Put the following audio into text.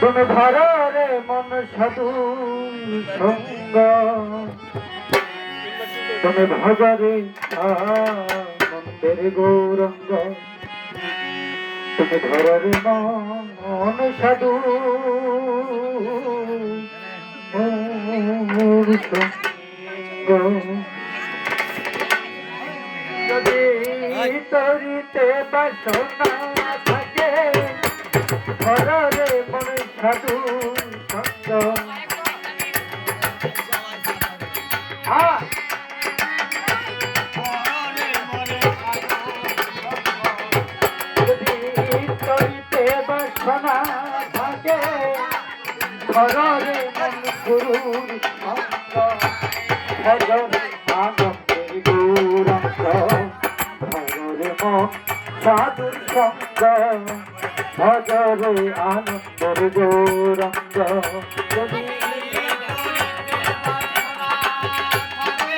তুমি ঘরে মন সাধু সঙ্গ? তুমি ভজরে আনন্দের গৌরঙ্গ? তুমি ধরে মন সাধু সঙ্গ? তরিতে বাসনা থাকে। ঘরে মন সাধু সঙ্গ হ্যাঁ। বাসনা থাকে ঘরে মন গুরুর সঙ্গ ভজরে আনন্দের গৌরঙ্গ ভজরে মন সাধুর সঙ্গ ভজরে আনন্দের গৌরঙ্গ।